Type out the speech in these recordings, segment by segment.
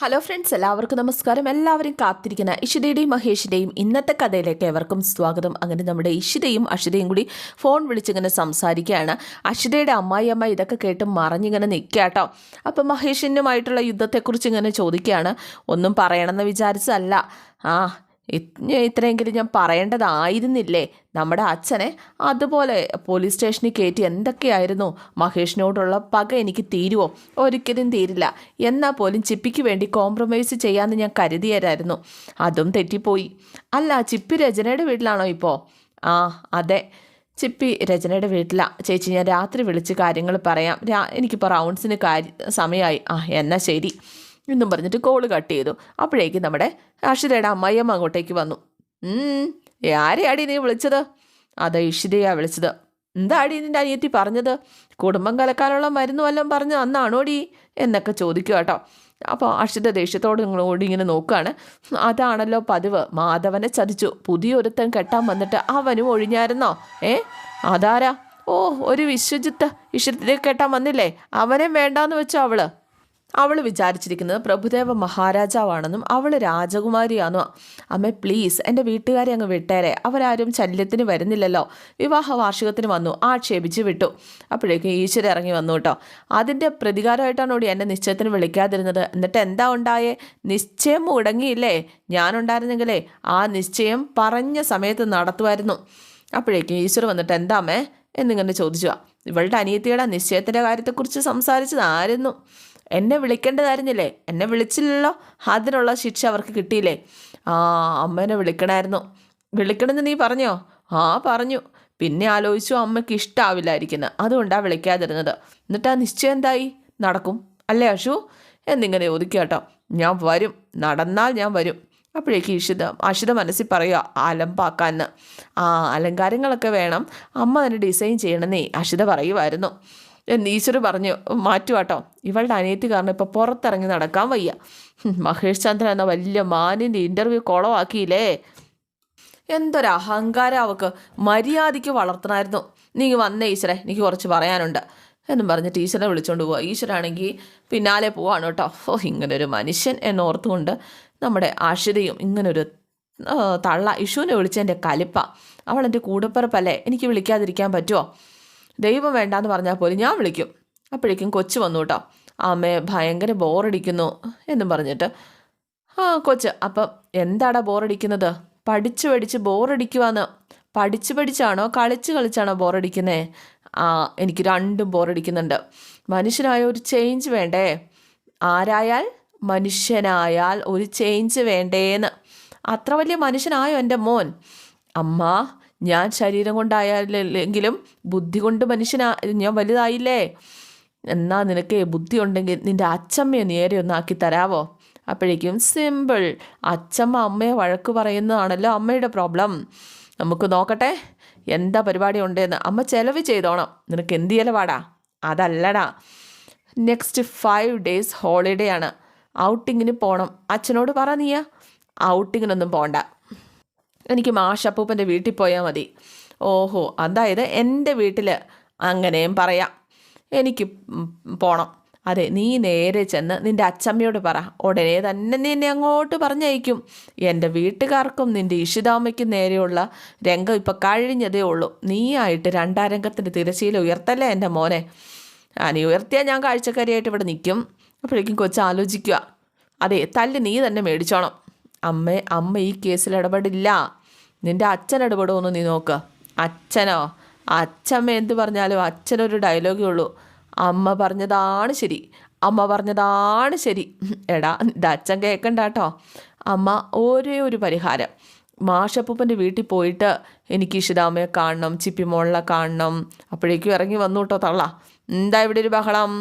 Hello friends എല്ലാവർക്കും നമസ്കാരം. എല്ലാവരും കാത്തിരിക്കുന്ന ഇഷിതയുടെയും മഹേഷിന്റെയും ഇന്നത്തെ കഥയിലേക്ക് എവർക്കും സ്വാഗതം. അങ്ങനെ നമ്മുടെ ഇഷിതയും അഷിതയും കൂടി ഫോൺ വിളിച്ചിങ്ങനെ സംസാരിക്കുകയാണ്. അഷിതയുടെ അമ്മായി അമ്മ ഇതൊക്കെ കേട്ട് മറിഞ്ഞിങ്ങനെ നിൽക്കുക കേട്ടോ. അപ്പം മഹേഷിനുമായിട്ടുള്ള യുദ്ധത്തെക്കുറിച്ച് ഇങ്ങനെ ചോദിക്കുകയാണ്. ഒന്നും പറയണമെന്ന് വിചാരിച്ചതല്ല. ആ ഇത്രയെങ്കിലും ഞാൻ പറയേണ്ടതായിരുന്നില്ലേ? നമ്മുടെ അച്ഛനെ അതുപോലെ പോലീസ് സ്റ്റേഷനിൽ കയറ്റി എന്തൊക്കെയായിരുന്നു? മഹേഷിനോടുള്ള പക എനിക്ക് തീരുവോ? ഒരിക്കലും തീരില്ല. എന്നാൽ പോലും ചിപ്പിക്ക് വേണ്ടി കോംപ്രമൈസ് ചെയ്യാമെന്ന് ഞാൻ കരുതിയരായിരുന്നു അതും തെറ്റിപ്പോയി. അല്ല ചിപ്പി രചനയുടെ വീട്ടിലാണോ ഇപ്പോൾ ആ അതെ. ചിപ്പി രചനയുടെ വീട്ടിലാണ് ചേച്ചി ഞാൻ രാത്രി വിളിച്ച് കാര്യങ്ങൾ പറയാം. രാ എനിക്കിപ്പോൾ റൗണ്ട്സിന് കാര്യ സമയമായി ആ എന്നാൽ ശരി. എന്നും പറഞ്ഞിട്ട് കോൾ കട്ട് ചെയ്തു. അപ്പോഴേക്കും നമ്മുടെ അഷിതയുടെ അമ്മയമ്മ അങ്ങോട്ടേക്ക് വന്നു. "ഉം, ആരെയാടി നീ വിളിച്ചത്? അത് ഇഷിതയാ വിളിച്ചത്. എന്താടി നിന്റെ അനിയത്തി പറഞ്ഞത്? കുടുംബം കലക്കാനുള്ള മരുന്ന് വല്ലതും പറഞ്ഞ് അന്നാണോടി? എന്നൊക്കെ ചോദിക്കുക കേട്ടോ. അപ്പോൾ അഷിത ദേഷ്യത്തോട് നിങ്ങളോട് ഇങ്ങനെ നോക്കുകയാണ് അതാണല്ലോ പതിവ്. മാധവനെ ചതിച്ചു. പുതിയൊരുത്തൻ കെട്ടാൻ വന്നിട്ട് അവനും ഒഴിഞ്ഞായിരുന്നോ? ഏ അതാരാ? ഓ ഒരു വിശ്വജിത്ത്. ഇഷ്ടത്തിലേക്ക് കെട്ടാൻ വന്നില്ലേ? അവനെ വേണ്ടാന്ന് വെച്ചോ അവൾ. അവൾ വിചാരിച്ചിരിക്കുന്നത് പ്രഭുദേവ മഹാരാജാവാണെന്നും അവൾ രാജകുമാരിയാണോ അമ്മ പ്ലീസ് എന്റെ വീട്ടുകാരെ അങ്ങ് വിട്ടേരെ. അവരാരും ശല്യത്തിന് വരുന്നില്ലല്ലോ. വിവാഹ വാർഷികത്തിന് വന്നു. ആക്ഷേപിച്ച് വിട്ടു. അപ്പോഴേക്കും ഈശ്വര ഇറങ്ങി വന്നു കേട്ടോ. അതിന്റെ പ്രതികാരമായിട്ടാണ് ഓടി എന്നെ നിശ്ചയത്തിന് വിളിക്കാതിരുന്നത്. എന്നിട്ട് എന്താ ഉണ്ടായേ? നിശ്ചയം മുടങ്ങിയില്ലേ? ഞാനുണ്ടായിരുന്നെങ്കിലേ ആ നിശ്ചയം പറഞ്ഞ സമയത്ത് നടത്തുമായിരുന്നു. അപ്പോഴേക്കും ഈശ്വർ വന്നിട്ട് എന്താമേ എന്നിങ്ങനെ ചോദിച്ചു. ഇവളുടെ അനിയത്തിയുടെ നിശ്ചയത്തിന്റെ കാര്യത്തെക്കുറിച്ച് സംസാരിച്ചതായിരുന്നു. എന്നെ വിളിക്കേണ്ടതായിരുന്നില്ലേ? എന്നെ വിളിച്ചില്ലല്ലോ? അതിനുള്ള ശിക്ഷ അവർക്ക് കിട്ടിയില്ലേ? ആ അമ്മേനെ വിളിക്കണമായിരുന്നു വിളിക്കണമെന്ന് നീ പറഞ്ഞോ? ആ പറഞ്ഞു. പിന്നെ ആലോചിച്ചു അമ്മയ്ക്ക് ഇഷ്ടാവില്ലായിരിക്കുന്നത് അതുകൊണ്ടാണ് വിളിക്കാതിരുന്നത്. എന്നിട്ട് ആ നിശ്ചയം എന്തായി? നടക്കും. അല്ലേ അശു? എന്നിങ്ങനെ ചോദിക്കുക ഞാൻ വരും. നടന്നാൽ ഞാൻ വരും. അപ്പോഴേക്ക് ഇഷിത അഷിത മനസ്സിൽ പറയുക അലമ്പാക്കാന്ന്. ആ അലങ്കാരങ്ങളൊക്കെ വേണം. അമ്മ തന്നെ ഡിസൈൻ ചെയ്യണമെന്നേ അഷിത പറയുമായിരുന്നു എന്ന് ഈശ്വർ പറഞ്ഞു മാറ്റുവാട്ടോ. ഇവളുടെ അനിയത്തി കാരണം ഇപ്പോൾ പുറത്തിറങ്ങി നടക്കാൻ വയ്യ. മഹേഷ് ചന്ദ്രൻ എന്ന വലിയ മാനിന്റെ ഇന്റർവ്യൂ കുളമാക്കിയില്ലേ എന്തൊരു അഹങ്കാരം അവക്ക്. മര്യാദയ്ക്ക് വളർത്തണമായിരുന്നു നീ വന്നേ ഈശ്വരെ എനിക്ക് കുറച്ച് പറയാനുണ്ട്. എന്നും പറഞ്ഞ് ടീച്ചറെ വിളിച്ചുകൊണ്ട് പോവുക ഈശ്വരാണെങ്കിൽ പിന്നാലെ പോവാണ് കേട്ടോ. ഓ ഇങ്ങനൊരു മനുഷ്യൻ എന്നോർത്തുകൊണ്ട് നമ്മുടെ ആഷിതയും ഇങ്ങനൊരു തള്ള ഇഷുവിനെ വിളിച്ചതിന്റെ കലിപ്പ. അവൾ എന്റെ കൂടപ്പിറപ്പല്ലേ? എനിക്ക് വിളിക്കാതിരിക്കാൻ പറ്റുമോ ദൈവം വേണ്ടാന്ന് പറഞ്ഞാൽ പോലും ഞാൻ വിളിക്കും. അപ്പോഴേക്കും കൊച്ചു വന്നു കേട്ടോ. അമ്മേ ഭയങ്കര ബോറടിക്കുന്നു എന്നും പറഞ്ഞിട്ട്. ആ കൊച്ച് അപ്പം എന്താടാ ബോറടിക്കുന്നത്? പഠിച്ച് പഠിച്ച് ബോറടിക്കുവാന്ന്. പഠിച്ച് പഠിച്ചാണോ കളിച്ച് കളിച്ചാണോ ബോറടിക്കുന്നേ? ആ എനിക്ക് രണ്ടും ബോറടിക്കുന്നുണ്ട്. മനുഷ്യനായ ഒരു ചേഞ്ച് വേണ്ടേ? ആരായാൽ മനുഷ്യനായാൽ ഒരു ചേഞ്ച് വേണ്ടേന്ന്. അത്ര വലിയ മനുഷ്യനായോ എന്റെ മോൻ? അമ്മ ഞാൻ ശരീരം കൊണ്ടായാലെങ്കിലും ബുദ്ധി കൊണ്ട് മനുഷ്യനാ ഞാൻ വലുതായില്ലേ? എന്നാ നിനക്ക് ബുദ്ധി ഉണ്ടെങ്കിൽ നിന്റെ അച്ചമ്മയെ നേരെ ഒന്നാക്കി തരാവോ? അപ്പോഴേക്കും സിമ്പിൾ അച്ചമ്മ അമ്മയെ വഴക്ക് പറയുന്നതാണല്ലോ അമ്മയുടെ പ്രോബ്ലം നമുക്ക് നോക്കട്ടെ എന്താ പരിപാടി ഉണ്ടെന്ന്. അമ്മ ചെലവ് ചെയ്തോണം. നിനക്ക് എന്ത് ചെലവാടാ? അതല്ലടാ. നെക്സ്റ്റ് ഫൈവ് ഡേയ്സ് ഹോളിഡേ ആണ്. ഔട്ടിങ്ങിന് പോകണം അച്ഛനോട് പറ നീയാ. ഔട്ടിങ്ങിനൊന്നും പോകണ്ട എനിക്ക് മാഷപ്പൂപ്പന്റെ വീട്ടിൽ പോയാൽ മതി. ഓഹോ അതായത് എന്റെ വീട്ടിൽ അങ്ങനെയും പറയാം. എനിക്ക് പോണം. അതെ നീ നേരെ ചെന്ന് നിന്റെ അച്ചമ്മയോട് പറ. ഉടനെ തന്നെ നിന്നെ അങ്ങോട്ട് പറഞ്ഞയക്കും. എന്റെ വീട്ടുകാർക്കും നിന്റെ ഇഷിതാമ്മയ്ക്കും നേരെയുള്ള രംഗം ഇപ്പം കഴിഞ്ഞതേ ഉള്ളൂ. നീയായിട്ട് രണ്ടാം രംഗത്തിന്റെ തിരശ്ശീല ഉയർത്തല്ലേ എന്റെ മോനെ? നീ ഉയർത്തിയാൽ ഞാൻ കാഴ്ചക്കാരിയായിട്ട് ഇവിടെ നിൽക്കും. അപ്പോഴേക്കും കൊച്ചു ആലോചിക്കുക. അതെ തല്ല് നീ തന്നെ മേടിച്ചോണം. അമ്മ അമ്മ ഈ കേസിൽ ഇടപെടില്ല. നിന്റെ അച്ഛൻ ഇടപെടുമെന്ന് നീ നോക്ക്. അച്ഛനോ? അച്ഛമ്മ എന്ത് പറഞ്ഞാലും അച്ഛനൊരു ഡയലോഗേ ഉള്ളൂ. അമ്മ പറഞ്ഞതാണ് ശരി. അമ്മ പറഞ്ഞതാണ് ശരി. എടാ ഇത് അച്ഛൻ കേൾക്കണ്ട കേട്ടോ അമ്മ ഒരേ ഒരു പരിഹാരം. മാഷപ്പൂപ്പന്റെ വീട്ടിൽ പോയിട്ട് എനിക്ക് ഇഷിതാമ്മയെ കാണണം ചിപ്പി ചിപ്പിമോളിനെ കാണണം. അപ്പോഴേക്കും ഇറങ്ങി വന്നു കേട്ടോ തള്ള. എന്താ ഇവിടെ ഒരു ബഹളം?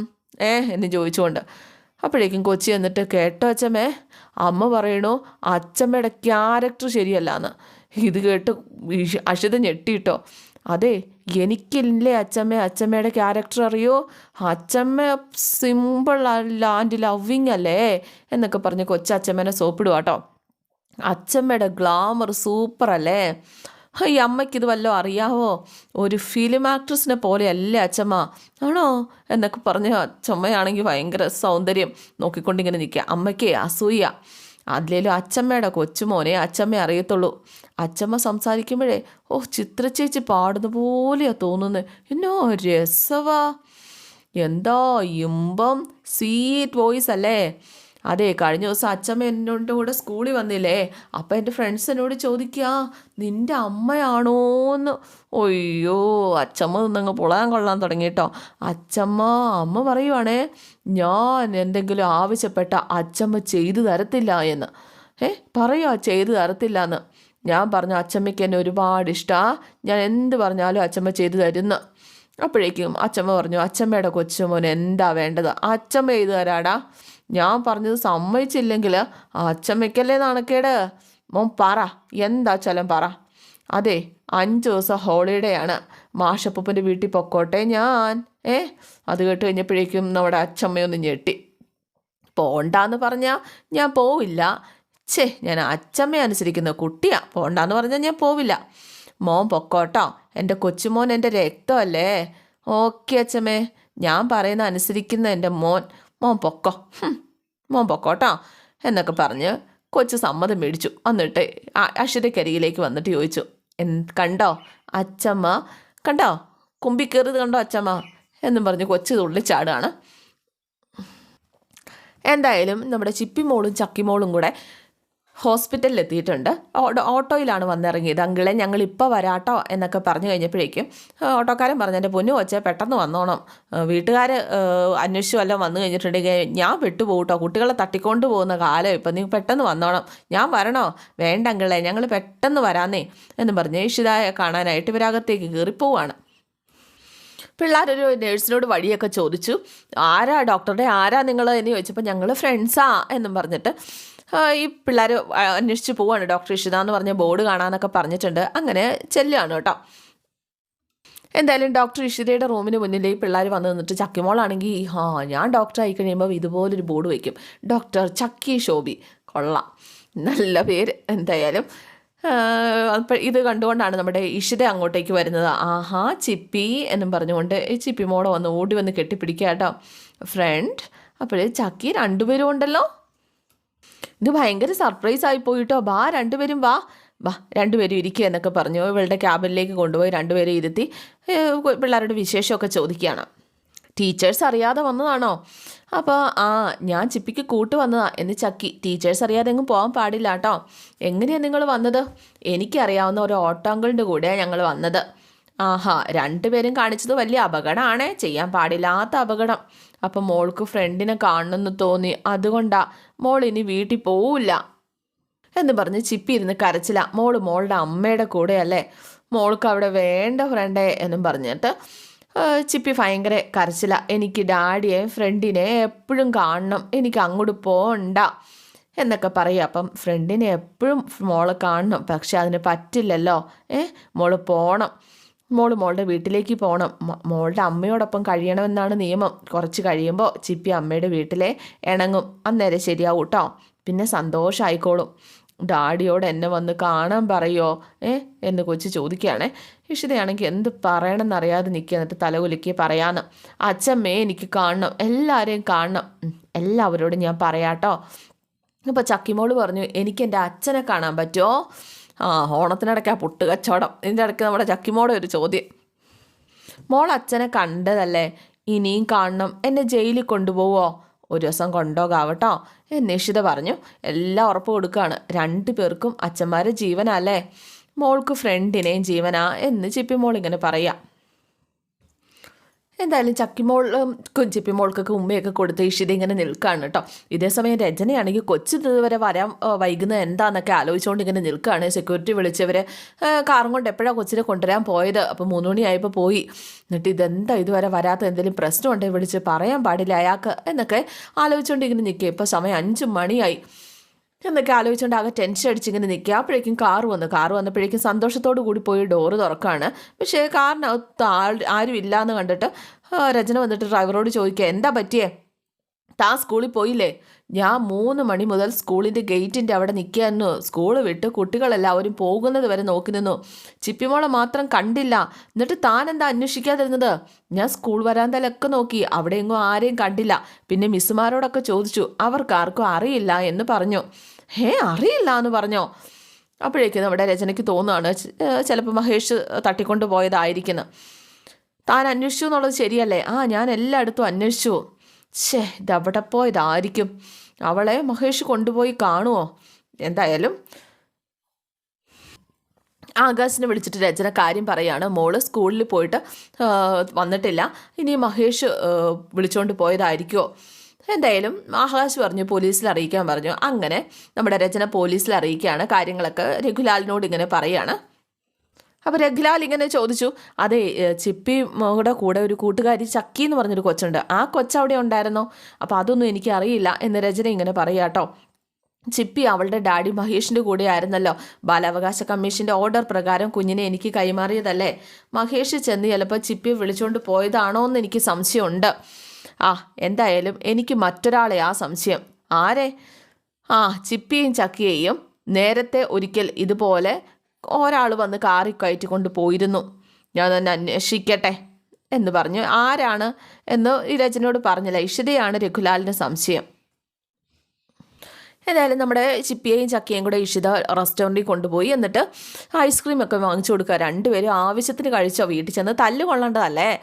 ഏ എന്ന് ചോദിച്ചുകൊണ്ട്. അപ്പോഴേക്കും കൊച്ചി എന്നിട്ട് കേട്ടോ അച്ഛമ്മേ. അമ്മ പറയണു അച്ഛമ്മയുടെ ക്യാരക്ടർ ശരിയല്ല എന്ന് ഇത് കേട്ട് അശ്വത അഷിത ഞെട്ടിട്ടോ. അതെ എനിക്കില്ലേ അച്ചമ്മ അച്ചമ്മയുടെ ക്യാരക്ടർ അറിയോ? അച്ചമ്മ സിമ്പിൾ അല്ല ആൻഡ് ലവിങ് അല്ലേ? എന്നൊക്കെ പറഞ്ഞ് കൊച്ചച്ഛമ്മേനെ സോപ്പിടുക കേട്ടോ അച്ചമ്മയുടെ ഗ്ലാമർ സൂപ്പർ അല്ലേ? ഈ അമ്മയ്ക്കിത് വല്ലതും അറിയാവോ? ഒരു ഫിലിം ആക്ട്രസിനെ പോലെയല്ലേ അച്ചമ്മ ആണോ? എന്നൊക്കെ പറഞ്ഞ് അച്ചമ്മയാണെങ്കിൽ ഭയങ്കര സൗന്ദര്യം നോക്കിക്കൊണ്ടിങ്ങനെ നിൽക്കുക. അമ്മയ്ക്ക് അസൂയ. അതിലേലും അച്ചമ്മയുടെ കൊച്ചുമോനെ അച്ചമ്മ അറിയത്തുള്ളൂ. അച്ചമ്മ സംസാരിക്കുമ്പോഴേ ഓ ചിത്രച്ചേച്ചി പാടുന്ന പോലെയാ തോന്നുന്നത് എന്നോ രസവാ. എന്താ ഇമ്പം സ്വീറ്റ് വോയിസ് അല്ലേ? അതെ കഴിഞ്ഞ ദിവസം അച്ഛമ്മ എന്നോട് കൂടെ സ്കൂളിൽ വന്നില്ലേ? അപ്പം എന്റെ ഫ്രണ്ട്സ് എന്നോട് ചോദിക്കുക നിന്റെ അമ്മയാണോന്ന്? ഒയ്യോ അച്ചമ്മ നിന്നങ്ങ് പൊളാൻ കൊള്ളാൻ തുടങ്ങി കേട്ടോ അച്ചമ്മ അമ്മ പറയുവാണേ ഞാൻ എന്തെങ്കിലും ആവശ്യപ്പെട്ട അച്ചമ്മ ചെയ്തു തരത്തില്ല എന്ന്. ഏ പറയുക ചെയ്തു തരത്തില്ല എന്ന്. ഞാൻ പറഞ്ഞു അച്ചമ്മയ്ക്ക് എന്നെ ഒരുപാട് ഇഷ്ടമാണ് ഞാൻ എന്ത് പറഞ്ഞാലും അച്ചമ്മ ചെയ്തു തരുന്നു. അപ്പോഴേക്കും അച്ചമ്മ പറഞ്ഞു അച്ചമ്മയുടെ കൊച്ചുമോൻ എന്താ വേണ്ടത്? അച്ചമ്മ ചെയ്തു തരാടാ. ഞാൻ പറഞ്ഞത് സമ്മതിച്ചില്ലെങ്കിൽ അച്ചമ്മയ്ക്കല്ലേ നാണക്കേട്? മോൻ പറ എന്താ ചലം പറ. അതെ അഞ്ച് ദിവസം ഹോളിഡേ ആണ് മാഷപ്പൂപ്പന്റെ വീട്ടിൽ പൊക്കോട്ടെ ഞാൻ. ഏ അത് കേട്ട് കഴിഞ്ഞപ്പോഴേക്കും നമ്മുടെ അച്ഛമ്മയൊന്ന് ഞെട്ടി. പോണ്ടാന്ന് പറഞ്ഞാൽ ഞാൻ പോവില്ല. ഛേ ഞാൻ അച്ഛമ്മ അനുസരിക്കുന്ന കുട്ടിയാ. പോണ്ടാന്ന് പറഞ്ഞാൽ ഞാൻ പോവില്ല. മോൻ പൊക്കോട്ടോ. എന്റെ കൊച്ചുമോൻ എന്റെ രക്തമല്ലേ? ഓക്കെ അച്ഛമ്മേ ഞാൻ പറയുന്ന അനുസരിക്കുന്ന എന്റെ മോൻ. മോൻ പൊക്കോ. മോൻ പൊക്കോട്ടോ. എന്നൊക്കെ പറഞ്ഞ് കൊച്ചു സമ്മതം മേടിച്ചു. എന്നിട്ട് അക്ഷരക്കരികിലേക്ക് വന്നിട്ട് ചോദിച്ചു എൻ കണ്ടോ? അച്ചമ്മ കണ്ടോ? കുമ്പിക്കേറിയത് കണ്ടോ അച്ചമ്മ? എന്നും പറഞ്ഞ് കൊച്ചു തുള്ളിച്ചാടുകയാണ് എന്തായാലും നമ്മുടെ ചിപ്പിമോളും ചക്കിമോളും കൂടെ ഹോസ്പിറ്റലിൽ എത്തിയിട്ടുണ്ട് ഓട്ടോയിലാണ് വന്നിറങ്ങിയത്. അങ്കിളെ ഞങ്ങൾ ഇപ്പോൾ വരാട്ടോ എന്നൊക്കെ പറഞ്ഞു കഴിഞ്ഞപ്പോഴേക്കും ഓട്ടോക്കാരൻ പറഞ്ഞു എന്റെ പൊന്നു വച്ചേ പെട്ടെന്ന് വന്നോണം. വീട്ടുകാർ അന്വേഷിച്ചു വല്ലതും വന്നു കഴിഞ്ഞിട്ടുണ്ടെങ്കിൽ ഞാൻ വിട്ടുപോകട്ടോ കുട്ടികളെ തട്ടിക്കൊണ്ട് പോകുന്ന കാലം ഇപ്പം. നീ പെട്ടെന്ന് വന്നോണം. ഞാൻ വരണോ? വേണ്ട അങ്കിളെ ഞങ്ങൾ പെട്ടെന്ന് വരാന്നേ എന്ന് പറഞ്ഞ് ഇഷിതായെ കാണാനായിട്ട് ഇവരകത്തേക്ക് കയറിപ്പോവാണ്. പിള്ളേരൊരു നേഴ്സിനോട് വഴിയൊക്കെ ചോദിച്ചു. ആരാ? ഡോക്ടറുടെ ആരാ നിങ്ങൾ? എന്ന് ചോദിച്ചപ്പോൾ ഞങ്ങൾ ഫ്രണ്ട്സാ എന്നും പറഞ്ഞിട്ട് ഈ പിള്ളേർ അന്വേഷിച്ച് പോവാണ് ഡോക്ടർ ഇഷിത എന്ന് പറഞ്ഞ ബോർഡ് കാണാനൊക്കെ പറഞ്ഞിട്ടുണ്ട്. അങ്ങനെ ചെല്ലുകയാണ് കേട്ടോ. എന്തായാലും ഡോക്ടർ ഇഷിതയുടെ റൂമിന് മുന്നിൽ ഈ പിള്ളേർ വന്ന് നിന്നിട്ട് ചക്കിമോളാണെങ്കിൽ ഹാ ഞാൻ ഡോക്ടർ ആയി കഴിയുമ്പോൾ ഇതുപോലൊരു ബോർഡ് വയ്ക്കും ഡോക്ടർ ചക്കി ശോഭി. കൊള്ളാം. നല്ല പേര് എന്തായാലും. അപ്പം ഇത് കണ്ടുകൊണ്ടാണ് നമ്മുടെ ഇഷിത അങ്ങോട്ടേക്ക് വരുന്നത്. ആഹാ ചിപ്പി എന്നും പറഞ്ഞുകൊണ്ട് ഈ ചിപ്പി മോളെ വന്ന് ഓടി വന്ന് കെട്ടിപ്പിടിക്കുക കേട്ടോ. ഫ്രണ്ട് അപ്പോൾ ചക്കി രണ്ടുപേരും ഉണ്ടല്ലോ. ഇത് ഭയങ്കര സർപ്രൈസ് ആയി പോയിട്ടോ. ബാ രണ്ടുപേരും വാ. വാ രണ്ടുപേരും ഇരിക്കുക എന്നൊക്കെ പറഞ്ഞു. ഇവളുടെ ക്യാബിനിലേക്ക് കൊണ്ടുപോയി രണ്ടുപേരെ ഇരുത്തി പിള്ളേരുടെ വിശേഷമൊക്കെ ചോദിക്കുകയാണ്. ടീച്ചേഴ്സ് അറിയാതെ വന്നതാണോ? അപ്പോൾ ആ ഞാൻ ചിപ്പിക്ക് കൂട്ട് വന്നതാ എന്ന് ചക്കി. ടീച്ചേഴ്സ് അറിയാതെ എങ്ങും പോകാൻ പാടില്ല കേട്ടോ എങ്ങനെയാണ് നിങ്ങൾ വന്നത്? എനിക്കറിയാവുന്ന ഒരു ഓട്ടോ അങ്കിളിന്റെ കൂടെയാണ് ഞങ്ങൾ വന്നത്. ആഹാ രണ്ടുപേരും കാണിച്ചത് വലിയ അപകടമാണേ. ചെയ്യാൻ പാടില്ലാത്ത അപകടം. അപ്പം മോൾക്ക് ഫ്രണ്ടിനെ കാണണമെന്ന് തോന്നി. അതുകൊണ്ടാ മോൾ ഇനി വീട്ടിൽ പോവില്ല എന്ന് പറഞ്ഞ് ചിപ്പി ഇരുന്ന് കരച്ചില്ല മോൾ മോളുടെ അമ്മയുടെ കൂടെയല്ലേ? മോൾക്ക് അവിടെ വേണ്ട ഫ്രണ്ടേ എന്നും പറഞ്ഞിട്ട് ചിപ്പി ഭയങ്കര കരച്ചില. എനിക്ക് ഡാഡിയെ ഫ്രണ്ടിനെ എപ്പോഴും കാണണം. എനിക്ക് അങ്ങോട്ട് പോകണ്ട എന്നൊക്കെ പറയും. അപ്പം ഫ്രണ്ടിനെ എപ്പോഴും മോളെ കാണണം. പക്ഷെ അതിന് പറ്റില്ലല്ലോ. ഏ മോൾ പോകണം മോൾ മോളുടെ വീട്ടിലേക്ക് പോകണം മോളുടെ അമ്മയോടൊപ്പം കഴിയണമെന്നാണ് നിയമം. കുറച്ച് കഴിയുമ്പോൾ ചിപ്പി അമ്മയുടെ വീട്ടിലെ ഇണങ്ങും. അന്നേരം ശരിയാവും കേട്ടോ പിന്നെ സന്തോഷമായിക്കോളും ഡാഡിയോട് എന്നെ വന്ന് കാണാൻ പറയോ? ഏ? എന്ന് കൊച്ചു ചോദിക്കുകയാണേ. ഇഷിതയാണെങ്കിൽ എന്ത് പറയണമെന്നറിയാതെ നിൽക്കുക. എന്നിട്ട് തലകുലുക്കി പറയാന്ന്. അച്ഛമ്മേ എനിക്ക് കാണണം. എല്ലാവരെയും കാണണം. എല്ലാവരോടും ഞാൻ പറയാട്ടോ അപ്പോൾ ചക്കിമോൾ പറഞ്ഞു എനിക്ക് എന്റെ അച്ഛനെ കാണാൻ പറ്റുമോ ആ ഓണത്തിനിടയ്ക്ക് ആ പുട്ട് കച്ചവടം. ഇതിന്റെ ഇടയ്ക്ക് നമ്മുടെ ചക്കിമോടെ ഒരു ചോദ്യം. മോൾ അച്ഛനെ കണ്ടതല്ലേ? ഇനിയും കാണണം. എന്നെ ജയിലിൽ കൊണ്ടുപോവോ? ഒരു ദിവസം കൊണ്ടുപോകാവട്ടോ നിഷിത പറഞ്ഞു. എല്ലാം ഉറപ്പ് കൊടുക്കുകയാണ് രണ്ടു പേർക്കും അച്ഛന്മാരെ ജീവനല്ലേ? മോൾക്ക് ഫ്രണ്ടിനെയും ജീവനാ എന്ന് ചിപ്പി മോൾ ഇങ്ങനെ പറയാം. എന്തായാലും ചക്കിമോളും ചിപ്പിമോൾക്കൊക്കെ ഉമ്മയൊക്കെ കൊടുത്ത് ഇഷിത ഇങ്ങനെ നിൽക്കുകയാണ് കേട്ടോ. ഇതേ സമയം രചനയാണെങ്കിൽ കൊച്ചു ഇതുവരെ വരാൻ വൈകുന്നത് എന്താണെന്നൊക്കെ ആലോചിച്ചുകൊണ്ട് ഇങ്ങനെ നിൽക്കുകയാണ് സെക്യൂരിറ്റി വിളിച്ചവർ കാറും കൊണ്ട് എപ്പോഴാണ് കൊച്ചിനെ കൊണ്ടുവരാൻ പോയത്? അപ്പോൾ മൂന്ന് മണിയായപ്പോൾ പോയി. എന്നിട്ട് ഇതെന്താ ഇതുവരെ വരാത്ത എന്തെങ്കിലും പ്രശ്നമുണ്ടെങ്കിൽ വിളിച്ച് പറയാൻ പാടില്ല അയാൾക്ക് എന്നൊക്കെ ആലോചിച്ചുകൊണ്ട് ഇങ്ങനെ നിൽക്കുക. ഇപ്പോൾ സമയം അഞ്ച് മണിയായി. എന്നൊക്കെ ആലോചിച്ചുകൊണ്ട് ആകെ ടെൻഷൻ അടിച്ചിങ്ങനെ നിൽക്കുക അപ്പോഴേക്കും കാർ വന്നു. കാർ വന്നപ്പോഴേക്കും സന്തോഷത്തോടു കൂടി പോയി ഡോറ് തുറക്കാണ്. പക്ഷേ കാറിനകത്ത് ആരും ഇല്ല എന്ന് കണ്ടിട്ട് രചന വന്നിട്ട് ഡ്രൈവറോട് ചോദിക്കുക എന്താ പറ്റിയേ? താൻ സ്കൂളിൽ പോയില്ലേ? ഞാൻ മൂന്ന് മണി മുതൽ സ്കൂളിന്റെ ഗേറ്റിന്റെ അവിടെ നിൽക്കുകയായിരുന്നു സ്കൂൾ വിട്ട് കുട്ടികളെല്ലാവരും പോകുന്നത് വരെ നോക്കി നിന്നു. ചിപ്പിമോളെ മാത്രം കണ്ടില്ല. എന്നിട്ട് താൻ എന്താ അന്വേഷിക്കാതിരുന്നത്? ഞാൻ സ്കൂൾ വരാന്തലൊക്കെ നോക്കി. അവിടെ എങ്ങും ആരെയും കണ്ടില്ല. പിന്നെ മിസ്സുമാരോടൊക്കെ ചോദിച്ചു. അവർക്ക് ആർക്കും അറിയില്ല എന്ന് പറഞ്ഞു. ഹേ അറിയില്ല എന്ന് പറഞ്ഞോ? അപ്പോഴേക്കും നമ്മുടെ രചനയ്ക്ക് തോന്നുകയാണ് ചിലപ്പോൾ മഹേഷ് തട്ടിക്കൊണ്ട് പോയതായിരിക്കുന്നു താൻ അന്വേഷിച്ചു എന്നുള്ളത് ശരിയല്ലേ? ആ ഞാൻ എല്ലായിടത്തും അന്വേഷിച്ചു. ഛേ ഇതവിടെ പോയതായിരിക്കും. അവളെ മഹേഷ് കൊണ്ടുപോയി കാണുമോ എന്തായാലും. ആകാശിനെ വിളിച്ചിട്ട് രചന കാര്യം പറയാണ്. മോൾ സ്കൂളിൽ പോയിട്ട് വന്നിട്ടില്ല. ഇനി മഹേഷ് വിളിച്ചുകൊണ്ട് പോയതായിരിക്കുമോ എന്തായാലും ആകാശ് പറഞ്ഞു പോലീസിൽ അറിയിക്കാൻ പറഞ്ഞു. അങ്ങനെ നമ്മുടെ രചന പോലീസിൽ അറിയിക്കുകയാണ്. കാര്യങ്ങളൊക്കെ രഘുലാലിനോട് ഇങ്ങനെ പറയാണ്. അപ്പോൾ രഘുലാൽ ഇങ്ങനെ ചോദിച്ചു അതെ ചിപ്പി മോളുടെ കൂടെ ഒരു കൂട്ടുകാരി ചക്കി എന്ന് പറഞ്ഞൊരു കൊച്ചുണ്ട്. ആ കൊച്ചവിടെ ഉണ്ടായിരുന്നോ? അപ്പോൾ അതൊന്നും എനിക്ക് അറിയില്ല എന്ന് രചന ഇങ്ങനെ പറയാട്ടോ ചിപ്പി അവളുടെ ഡാഡി മഹേഷിന്റെ കൂടെ ആയിരുന്നല്ലോ. ബാലാവകാശ കമ്മീഷന്റെ ഓർഡർ പ്രകാരം കുഞ്ഞിനെ എനിക്ക് കൈമാറിയതല്ലേ? മഹേഷ് ചെന്ന് ചിലപ്പോൾ ചിപ്പി വിളിച്ചുകൊണ്ട് പോയതാണോ എന്ന് എനിക്ക് സംശയമുണ്ട്. ആ എന്തായാലും എനിക്ക് മറ്റൊരാളെ ആ സംശയം. ആരെ? ആ ചിപ്പിയും ചക്കിയെയും നേരത്തെ ഒരിക്കൽ ഇതുപോലെ ഒരാൾ വന്ന് കാറി കയറ്റിക്കൊണ്ട് പോയിരുന്നു. ഞാൻ തന്നെ അന്വേഷിക്കട്ടെ എന്ന് പറഞ്ഞു. ആരാണ് എന്ന് ഈ രചനയോട് പറഞ്ഞില്ല. ഇഷിതയാണ് രഘുലാലിന് സംശയം. ഏതായാലും നമ്മുടെ ചിപ്പിയെയും ചക്കയും കൂടെ ഇഷിത റെസ്റ്റോറന്റിൽ കൊണ്ടുപോയി. എന്നിട്ട് ഐസ്ക്രീം ഒക്കെ വാങ്ങിച്ചു കൊടുക്കുക. രണ്ടുപേരും ആവശ്യത്തിന് കഴിച്ചോ? വീട്ടിൽ ചെന്ന് തല്ല് കൊള്ളേണ്ടതല്ലേ?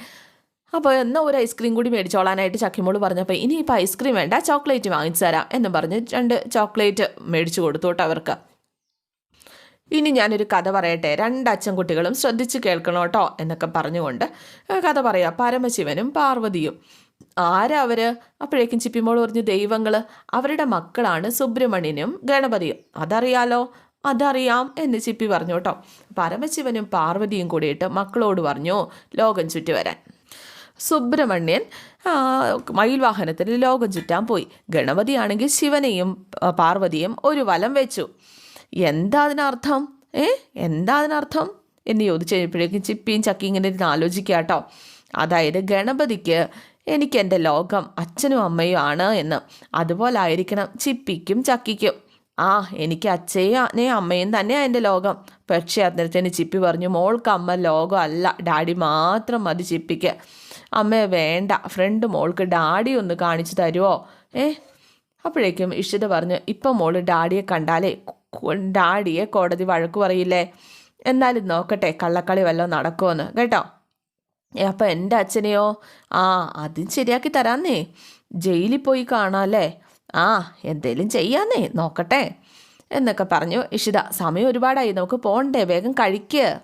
അപ്പോൾ എന്നാൽ ഒരു ഐസ്ക്രീം കൂടി മേടിച്ചോളാനായിട്ട് ചക്കിമോൾ പറഞ്ഞപ്പോൾ ഇനിയിപ്പോൾ ഐസ്ക്രീം വേണ്ട ചോക്ലേറ്റ് വാങ്ങിച്ചു തരാം എന്ന് പറഞ്ഞ് രണ്ട് ചോക്ലേറ്റ് മേടിച്ചു കൊടുത്തു അവർക്ക്. ഇനി ഞാനൊരു കഥ പറയട്ടെ. രണ്ട് അച്ഛൻകുട്ടികളും ശ്രദ്ധിച്ച് കേൾക്കണം കേട്ടോ എന്നൊക്കെ പറഞ്ഞുകൊണ്ട് കഥ പറയാ. പരമശിവനും പാർവതിയും. ആരാ അവർ? അപ്പോഴേക്കും ചിപ്പിമോൾ പറഞ്ഞു ദൈവങ്ങൾ അവരുടെ മക്കളാണ് സുബ്രഹ്മണ്യനും ഗണപതിയും. അതറിയാലോ? അതറിയാം എന്ന് ചിപ്പി പറഞ്ഞു കേട്ടോ. പരമശിവനും പാർവതിയും കൂടിയിട്ട് മക്കളോട് പറഞ്ഞു ലോകം ചുറ്റി വരാൻ സുബ്രഹ്മണ്യൻ മയിൽ വാഹനത്തിൽ ലോകം ചുറ്റാൻ പോയി. ഗണപതിയാണെങ്കിൽ ശിവനെയും പാർവതിയും ഒരു വലം വെച്ചു. എന്താ അതിനർത്ഥം? ഏ? എന്താ അതിനർത്ഥം? എന്ന് ചോദിച്ചു കഴിഞ്ഞപ്പോഴേക്കും ചിപ്പിയും ചക്കിയും ഇങ്ങനെ ഇരുന്ന് ആലോചിക്കുക കേട്ടോ. അതായത് ഗണപതിക്ക് എനിക്ക് എന്റെ ലോകം അച്ഛനും അമ്മയും ആണ് എന്ന്. അതുപോലെ ആയിരിക്കണം ചിപ്പിക്കും ചക്കിക്കും. ആ എനിക്ക് അച്ഛയും അമ്മയും തന്നെയാണ് എന്റെ ലോകം. പക്ഷേ അന്നേരത്തേന് ചിപ്പി പറഞ്ഞു മോൾക്ക് അമ്മ ലോകം അല്ല. ഡാഡി മാത്രം മതി ചിപ്പിക്ക്. അമ്മയെ വേണ്ട. ഫ്രണ്ട് മോൾക്ക് ഡാഡി ഒന്ന് കാണിച്ചു തരുമോ ഏ? അപ്പോഴേക്കും ഇഷിത പറഞ്ഞു ഇപ്പം മോൾ ഡാഡിയെ കണ്ടാലേ ഡാഡിയെ കോടതി വഴക്ക് പറയില്ലേ? എന്നാലും നോക്കട്ടെ കള്ളക്കളി വല്ലതും നടക്കുമെന്ന് കേട്ടോ? അപ്പം എന്റെ അച്ഛനെയോ? ആ അതും ശരിയാക്കി തരാന്നേ. ജയിലിൽ പോയി കാണാമല്ലേ ആ എന്തേലും ചെയ്യാന്നേ. നോക്കട്ടെ. എന്നൊക്കെ പറഞ്ഞു ഇഷിത. സമയം ഒരുപാടായി. നമുക്ക് പോണ്ടേ വേഗം കഴിക്കുക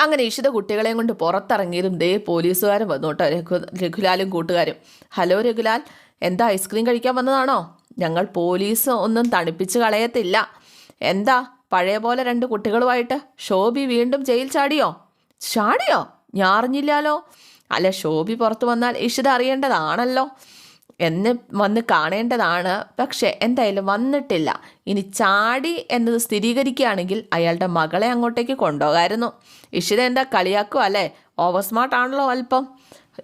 അങ്ങനെ ഇഷിത കുട്ടികളെയും കൊണ്ട് പുറത്തിറങ്ങിയതും ദേ പോലീസുകാരൻ വന്നു കേട്ടോ രഘു രഘുലാലും കൂട്ടുകാരും. ഹലോ രഘുലാൽ എന്താ ഐസ്ക്രീം കഴിക്കാൻ വന്നതാണോ? ഞങ്ങൾ പോലീസ് ഒന്നും തണുപ്പിച്ച് കളയത്തില്ല. എന്താ? പഴയ പോലെ രണ്ട് കുട്ടികളുമായിട്ട് ഷോബി വീണ്ടും ജയിൽ ചാടിയോ? ചാടിയോ? ഞാൻ അറിഞ്ഞില്ലാലോ? അല്ല ഷോബി പുറത്തു വന്നാൽ ഇഷിത അറിയേണ്ടതാണല്ലോ. എന്ന് വന്ന് കാണേണ്ടതാണ്. പക്ഷേ എന്തായാലും വന്നിട്ടില്ല. ഇനി ചാടി എന്നത് സ്ഥിരീകരിക്കുകയാണെങ്കിൽ അയാളുടെ മകളെ അങ്ങോട്ടേക്ക് കൊണ്ടുപോകായിരുന്നു. ഇഷിത എന്താ കളിയാക്കുക അല്ലേ? ഓവർ സ്മാർട്ട് ആണല്ലോ അല്പം.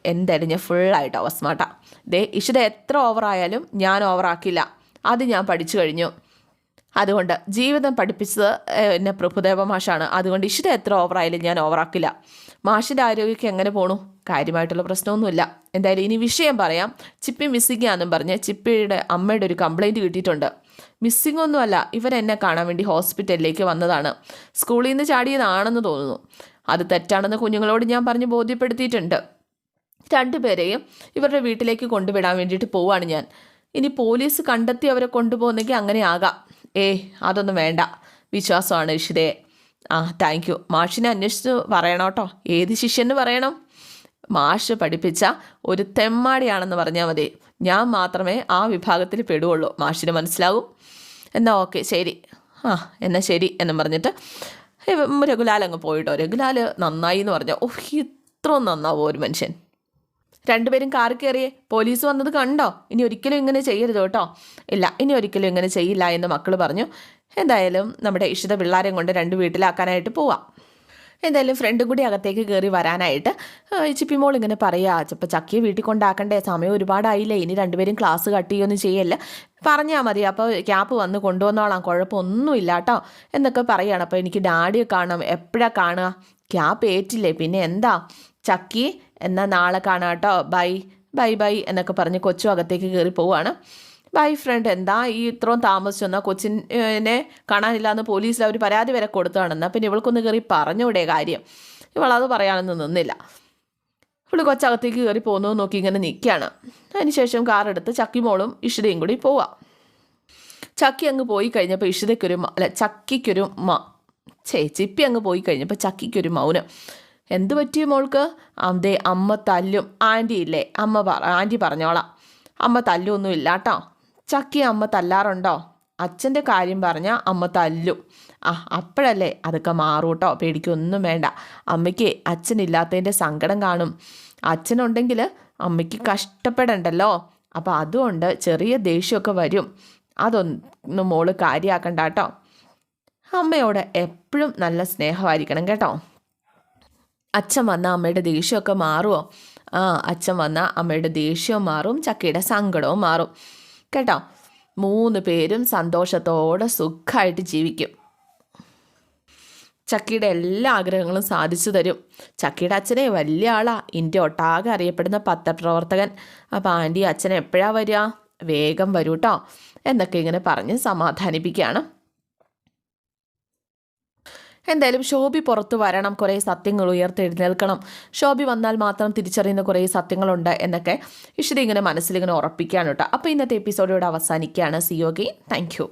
എന്തായാലും ഞാൻ ഫുള്ളായിട്ട് ഓവർ സ്മാർട്ടാ. ദേ ഇഷിത എത്ര ഓവറായാലും ഞാൻ ഓവറാക്കില്ല. അത് ഞാൻ പഠിച്ചു കഴിഞ്ഞു. അതുകൊണ്ട് ജീവിതം പഠിപ്പിച്ചത് എന്നെ പ്രഭുദേവ മാഷാണ്. അതുകൊണ്ട് ഇഷിത എത്ര ഓവറായാലും ഞാൻ ഓവറാക്കില്ല. മാഷിന്റെ ആരോഗ്യമൊക്കെ എങ്ങനെ പോണു? കാര്യമായിട്ടുള്ള പ്രശ്നമൊന്നുമില്ല. എന്തായാലും ഇനി വിഷയം പറയാം. ചിപ്പി മിസ്സിംഗ് ആണെന്നും പറഞ്ഞ് ചിപ്പിയുടെ അമ്മയുടെ ഒരു കംപ്ലൈന്റ് കിട്ടിയിട്ടുണ്ട്. മിസ്സിംഗ് ഒന്നുമല്ല ഇവരെന്നെ കാണാൻ വേണ്ടി ഹോസ്പിറ്റലിലേക്ക് വന്നതാണ്. സ്കൂളിൽ നിന്ന് ചാടിയതാണെന്ന് തോന്നുന്നു. അത് തെറ്റാണെന്ന് കുഞ്ഞുങ്ങളോട് ഞാൻ പറഞ്ഞ് ബോധ്യപ്പെടുത്തിയിട്ടുണ്ട്. രണ്ടുപേരെയും ഇവരുടെ വീട്ടിലേക്ക് കൊണ്ടുവിടാൻ വേണ്ടിയിട്ട് പോവാണ് ഞാൻ. ഇനി പോലീസ് കണ്ടെത്തി അവരെ കൊണ്ടുപോകുന്നെങ്കിൽ അങ്ങനെ ആകാം. ഏ അതൊന്നും വേണ്ട. വിശ്വാസമാണ് ഇഷിതയെ ആ താങ്ക് യു മാഷിനെ അന്വേഷിച്ച് പറയണം കേട്ടോ. ഏത് ശിഷ്യന് പറയണം? മാഷ് പഠിപ്പിച്ച ഒരു തെമ്മാടിയാണെന്ന് പറഞ്ഞാൽ മതി. ഞാൻ മാത്രമേ ആ വിഭാഗത്തിൽ പെടുകയുള്ളൂ മാഷിന് മനസ്സിലാവും. എന്നാൽ ഓക്കെ ശരി. ആ എന്നാൽ ശരി എന്നും പറഞ്ഞിട്ട് രഘുലാൽ അങ്ങ് പോയിട്ടോ. രഘുലാൽ നന്നായി എന്ന് പറഞ്ഞു ഓഹ് ഇത്ര നന്നാവോ ഒരു മനുഷ്യൻ? രണ്ടുപേരും കാറിൽ കയറിയേ പോലീസ് വന്നത് കണ്ടോ? ഇനി ഒരിക്കലും ഇങ്ങനെ ചെയ്യരുത് കേട്ടോ. ഇല്ല ഇനി ഒരിക്കലും ഇങ്ങനെ ചെയ്യില്ല എന്ന് മക്കൾ പറഞ്ഞു. എന്തായാലും നമ്മുടെ ഇഷിത പിള്ളേരെയും കൊണ്ട് രണ്ട് വീട്ടിലാക്കാനായിട്ട് പോവാം. എന്തായാലും ഫ്രണ്ടും കൂടി അകത്തേക്ക് കയറി വരാനായിട്ട് ചിപ്പി മോൾ ചിപ്പിമോൾ ഇങ്ങനെ പറയാ ചിപ്പോൾ ചക്കിയെ വീട്ടിൽ കൊണ്ടാക്കണ്ടേ സമയം ഒരുപാടായില്ലേ ഇനി രണ്ടുപേരും ക്ലാസ് കട്ട് ചെയ്യൊന്നും ചെയ്യല്ല. പറഞ്ഞാൽ മതി അപ്പോൾ ക്യാപ്പ് വന്ന് കൊണ്ടുവന്നോളാം കുഴപ്പമൊന്നുമില്ല കേട്ടോ എന്നൊക്കെ പറയുകയാണ് അപ്പോൾ എനിക്ക് ഡാഡിയെ കാണാം എപ്പോഴാണ് കാണുക? ക്യാപ്പ് ഏറ്റില്ലേ പിന്നെ എന്താ? ചക്കി എന്നാൽ നാളെ കാണാം കേട്ടോ. ബൈ ബൈ ബൈ എന്നൊക്കെ പറഞ്ഞ് കൊച്ചു അകത്തേക്ക് കയറി പോവുകയാണ് ബൈ ഫ്രണ്ട് എന്താ ഈ ഇത്രയും താമസിച്ചെന്നാൽ കൊച്ചിനെ കാണാനില്ല എന്ന് പോലീസിൽ അവർ പരാതി വരെ കൊടുത്തതാണെന്നാൽ പിന്നെ ഇവൾക്കൊന്ന് കയറി പറഞ്ഞൂടെ കാര്യം. ഇവളത് പറയാനൊന്നും നിന്നില്ല. ഇവൾ കൊച്ചകത്തേക്ക് കയറി പോകുന്നു നോക്കി ഇങ്ങനെ നിൽക്കുകയാണ് അതിനുശേഷം കാറെടുത്ത് ചക്കിമോളും ഇഷിതയും കൂടി പോവാം. ചക്കി അങ്ങ് പോയി കഴിഞ്ഞപ്പോൾ ഇഷിതയ്ക്കൊരു അല്ല ചക്കിക്കൊരു മ ചേ ചിപ്പി അങ്ങ് പോയി കഴിഞ്ഞപ്പോൾ ചക്കിക്കൊരു മൗനം. എന്ത് പറ്റിയ മോൾക്ക്? അതേ അമ്മ തല്ലും. ആന്റി ഇല്ലേ? അമ്മ പറ ആന്റി പറഞ്ഞോളാം. അമ്മ തല്ലൊന്നും ഇല്ല ചക്കി അമ്മ തല്ലാറുണ്ടോ? അച്ഛന്റെ കാര്യം പറഞ്ഞാൽ അമ്മ തല്ലും. ആ അപ്പോഴല്ലേ അതൊക്കെ മാറും കേട്ടോ പേടിക്കൊന്നും വേണ്ട. അമ്മയ്ക്ക് അച്ഛനില്ലാത്തതിന്റെ സങ്കടം കാണും. അച്ഛനുണ്ടെങ്കിൽ അമ്മയ്ക്ക് കഷ്ടപ്പെടണ്ടല്ലോ. അപ്പോൾ അതുകൊണ്ട് ചെറിയ ദേഷ്യമൊക്കെ വരും. അതൊന്നും മോൾ കാര്യമാക്കണ്ട കേട്ടോ അമ്മയോട് എപ്പോഴും നല്ല സ്നേഹമായിരിക്കണം കേട്ടോ. അച്ഛൻ വന്ന അമ്മയുടെ ദേഷ്യമൊക്കെ മാറുമോ ആ അച്ഛൻ വന്ന അമ്മയുടെ ദേഷ്യവും മാറും ചക്കയുടെ സങ്കടവും മാറും. കേട്ടോ? മൂന്ന് പേരും സന്തോഷത്തോടെ സുഖമായിട്ട് ജീവിക്കും. ചക്കിയുടെ എല്ലാ ആഗ്രഹങ്ങളും സാധിച്ചു തരും. ചക്കിയുടെ അച്ഛനെ വലിയ ആളാ. ഇന്ത്യ ഒട്ടാകെ അറിയപ്പെടുന്ന പത്രപ്രവർത്തകൻ. അപ്പം ആന്റി അച്ഛൻ എപ്പോഴാണ് വരിക? വേഗം വരൂട്ടോ എന്നൊക്കെ ഇങ്ങനെ പറഞ്ഞ് സമാധാനിപ്പിക്കുകയാണ്. എന്തായാലും ശോഭി പുറത്തു വരണം. കുറേ സത്യങ്ങൾ ഉയർത്തെഴുന്നേൽക്കണം. ശോഭി വന്നാൽ മാത്രം തിരിച്ചറിയുന്ന കുറേ സത്യങ്ങളുണ്ട് എന്നൊക്കെ ഇഷിത ഇങ്ങനെ മനസ്സിലിങ്ങനെ ഉറപ്പിക്കുകയാണ് കേട്ടോ. അപ്പോൾ ഇന്നത്തെ എപ്പിസോഡ് ഇവിടെ അവസാനിക്കുകയാണ്. സിയോഗി താങ്ക് യു